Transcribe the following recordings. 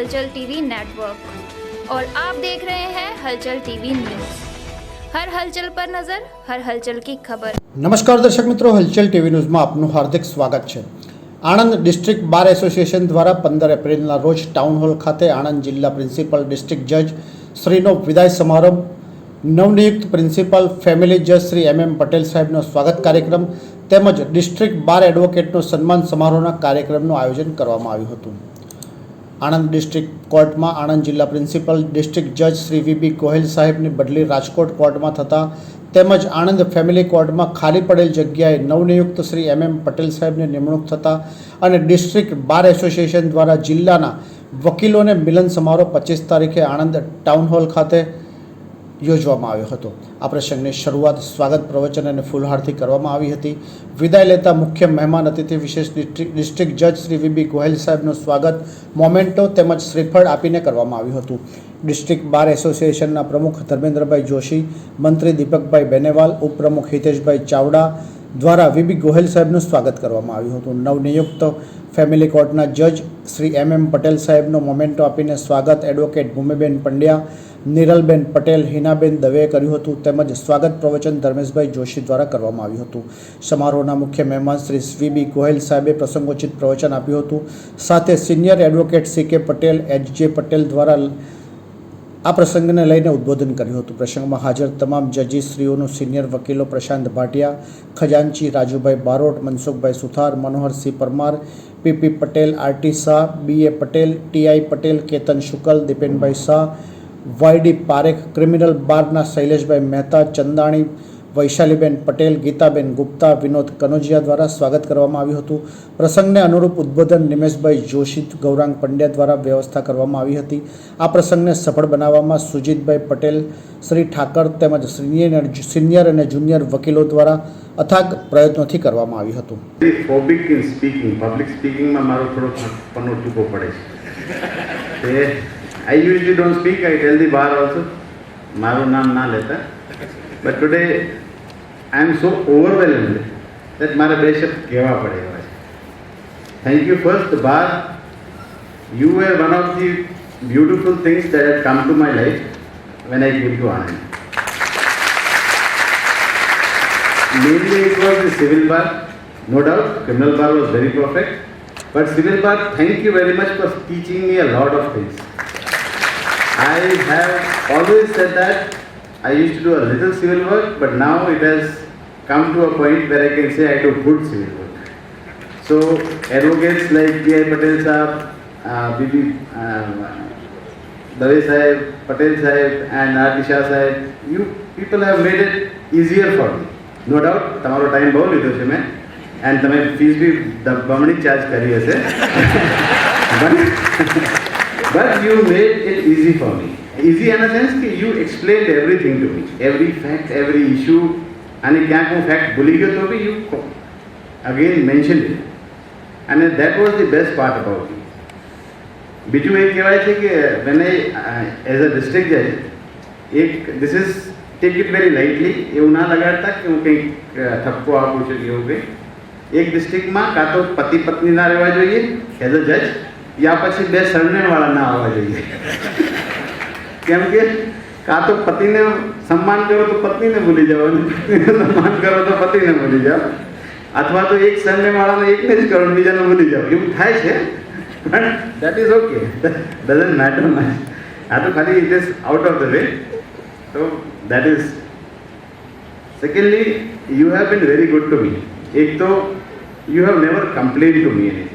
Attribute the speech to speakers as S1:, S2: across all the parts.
S1: हलचल TV network और आप देख रहे हैं हलचल टीवी न्यूज हर हलचल पर नजर हर हलचल की खबर
S2: નમસ્કાર દર્શક મિત્રો હલચલ ટીવી ન્યૂઝમાં આપનું હાર્દિક સ્વાગત છે આણંદ ડિસ્ટ્રિક્ટ બાર એસોસિએશન દ્વારા પંદર એપ્રિલના રોજ ટાઉન હોલ ખાતે આણંદ જિલ્લા પ્રિન્સિપલ ડિસ્ટ્રિક્ટ જજ શ્રીનો વિદાય સમારંભ નવનિયુક્ત પ્રિન્સિપલ ફેમિલી જજ શ્રી એમ એમ પટેલ સાહેબનો સ્વાગત કાર્યક્રમ તેમજ ડિસ્ટ્રિક્ટ બાર એડવોકેટનો સન્માન સમારોહના કાર્યક્રમનું આયોજન કરવામાં આવ્યું હતું આણંદ ડિસ્ટ્રિક્ટ કોર્ટમાં આણંદ જિલ્લા પ્રિન્સિપલ ડિસ્ટ્રિક્ટ જજ શ્રી વીબી ગોહિલ સાહેબની બદલી રાજકોટ કોર્ટમાં થતાં તેમજ આણંદ ફેમિલી કોર્ટમાં ખાલી પડેલ જગ્યાએ નવનિયુક્ત શ્રી એમ એમ પટેલ સાહેબની નિમણૂક થતાં અને ડિસ્ટ્રિક્ટ બાર એસોસિએશન દ્વારા જિલ્લાના વકીલોને મિલન સમારોહ પચીસ તારીખે આણંદ ટાઉન હોલ ખાતે યોજવામાં આવ્યો હતો. આ પ્રસંગની શરૂઆત સ્વાગત પ્રવચન અને ફૂલહારથી કરવામાં આવી હતી. વિદાય લેતા મુખ્ય મહેમાન અતિથિ વિશેષ ડિસ્ટ્રિક્ટ જજ શ્રી વીબી ગોહેલ સાહેબનું સ્વાગત, મોમેન્ટો તેમજ શ્રીફળ આપીને કરવામાં આવ્યું હતું. ડિસ્ટ્રિક્ટ બાર એસોસિએશનના પ્રમુખ ધર્મેન્દ્રભાઈ જોશી, મંત્રી દીપકભાઈ બેનેવાલ, ઉપપ્રમુખ હિતેશભાઈ ચાવડા દ્વારા વીબી ગોહેલ સાહેબનું સ્વાગત કરવામાં આવ્યું હતું. નવનિયુક્ત ફેમિલી કોર્ટના જજ શ્રી એમ એમ પટેલ સાહેબનો મોમેન્ટો આપીને સ્વાગત એડવોકેટ ભૂમિબેન પંડ્યા નિરલબેન પટેલ, હિનાબેન દવેએ કર્યું હતું તેમજ સ્વાગત પ્રવચન ધર્મેશભાઈ જોશી દ્વારા કરવામાં આવ્યું હતું. સમારોહના મુખ્ય મહેમાન શ્રી વીબી ગોહેલ સાહેબે પ્રસંગોચિત પ્રવચન આપ્યું હતું. સાથે સિનિયર એડવોકેટ સી કે પટેલ, એચ જે પટેલ દ્વારા આ પ્રસંગને લઈને ઉદ્બોધન કર્યું હતું. પ્રસંગમાં હાજર તમામ જજીશ્રીઓનું સિનિયર વકીલો Prashant Bhatia, ખજાનચી Rajubhai Barot, Mansukhbhai Suthar, Manoharsinh Parmar P P Patel R T Shah, B A Patel T I Patel, Ketan Shukla, Dipenbhai Shah Y D Parekh criminal બારના શૈલેષભાઈ મહેતા, ચંદાણી, વૈશાલીબેન પટેલ, ગીતાબેન ગુપ્તા, વિનોદ કનોજિયા દ્વારા સ્વાગત કરવામાં આવ્યું હતું. પ્રસંગને અનુરૂપ ઉદ્બોધન નિમેશભાઈ જોશી, ગૌરાંગ પંડ્યા દ્વારા વ્યવસ્થા કરવામાં આવી હતી. આ પ્રસંગને સફળ બનાવવામાં સુજીતભાઈ પટેલ, શ્રી ઠાકર તેમજ સિનિયર સિનિયર અને જુનિયર વકીલો દ્વારા અથાગ પ્રયત્નોથી કરવામાં આવ્યું હતું.
S3: ફોબિક ઇન સ્પીકિંગ પબ્લિક સ્પીકિંગમાં મારો થોડો પડે છે. તે I usually don't speak I tell the bar also મારું નામ ના લેતા but today I am so overwhelmed that મારે બે શબ્દ કહેવા પડે એવા છે thank you first bar you were one of the beautiful things that had come to my life when I came to Anand Mainly it was the civil bar, no doubt, criminal bar was very perfect. But civil bar, thank you very much for teaching me a lot of things. I have always said that I used to do a little civil work, but now it has come to a point where I can say I do good civil work. So advocates like B.I. Patel Sahab, uh, B.B. Uh, Dave Sahib, Patel Sahib and R.T. Shah Sahib, you people have made it easier for me. No doubt તમારો time બહુ લીધો છે મેં and તમે fees બી દ- બમણી charge કરી હશે but you made it easy for me easy in sense કે you explain everything to me every fact every issue અને ક્યાંક હું ફેક્ટ ભૂલી ગયો તો બી યુ અગેન મેન્શન ઇટ અને that was the best part about you બીજું એ કહેવાય છે કે when I as a district જજ એક this is take it very lightly એવું ના લગાડતા કે હું કંઈક અ, ઠપકો આપું છું કે એવું કંઈ એક ડિસ્ટ્રિક્ટમાં કાં તો પતિ પત્ની ના રહેવા જોઈએ એઝ અ જજ યા પછી બે સરનેણવાળા ના આવવા જોઈએ. કેમ કે કાં તો પતિને સન્માન કરો તો પત્નીને ભૂલી જાઓ સન્માન કરો તો પતિને ભૂલી જાઓ. અથવા તો એક સરનેણવાળાને એકને જ કરો બીજાને ભૂલી જાઓ. એવું થાય છે. પણ that is okay doesn't matter much આ તો ખાલી it is out of the way તો that is secondly you have been very good to me એક તો you have never complain to me any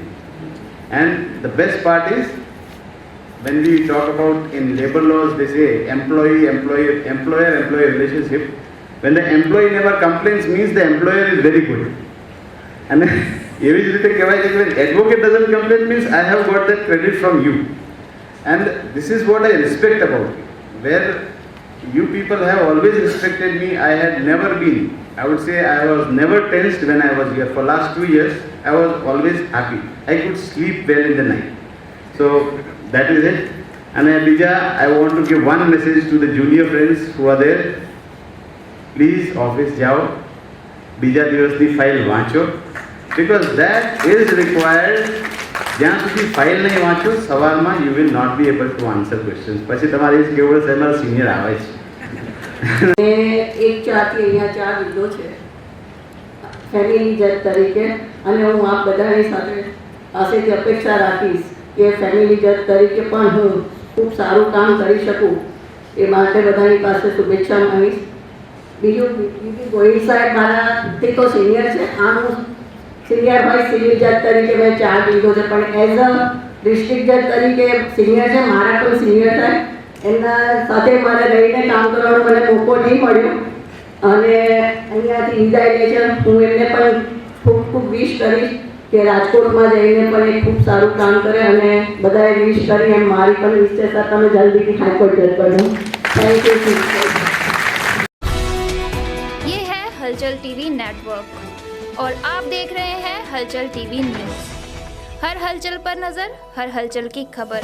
S3: And the best part is when we talk about in labor laws, they say employee, employee, employer, employee relationship. When the employee never complains means the employer is very good. And એવી જ રીતે કહેવાય છે કે when advocate doesn't complain means I have got that credit from you. And this is what I respect about you. Where you people have always respected me. I had never been, I would say I was never tensed when I was here. For last two years, I was always happy. I could sleep well in the night. So that is it. And uh, Bija, I want to give one message to the junior friends who are there. Please office જાઓ બીજા દિવસની file વાંચો because that is required જ્યાં સુધી file નહીં વાંચો સવારમાં you will not be able to answer questions પછી તમારે એ જ કેવું પડશે મારા સિનિયર આવે છે
S4: મેં એક ચાથી અહીંયા ચા લીધો છે Family જજ તરીકે અને હું આપ બધાની સાથે પાસેથી અપેક્ષા રાખીશ કે ફેમિલી જજ તરીકે પણ હું ખૂબ સારું કામ કરી શકું એ માટે બધાની પાસે શુભેચ્છા માંગીશ. બીજું બીજું ગોહિલ સાહેબ મારાથી તો સિનિયર છે. આમ હું સિનિયર હોય સિવિલ જજ તરીકે મેં ચાર લીધો છે. પણ એઝ અ ડિસ્ટ્રિક્ટ જજ તરીકે સિનિયર છે. મારા પણ સિનિયર થાય. એમના સાથે મારે રહીને કામ કરવાનો મને મોકો નહીં મળ્યો. અને અહીંયાથી વિદાય લે છે હું એમને પણ ખૂબ ખૂબ વિશ કરીશ કે રાજકોટમાં જઈને પણ એ ખૂબ સારું કામ કરે અને બધાએ વિશ કરી એમ મારી પણ વિશ છે સર તમે જલ્દીથી હાઈકોર્ટ જજ બનો થેન્ક યુ
S1: ये है हलचल टीवी नेटवर्क और आप देख रहे हैं हलचल टीवी न्यूज हर हलचल पर नजर हर हलचल की खबर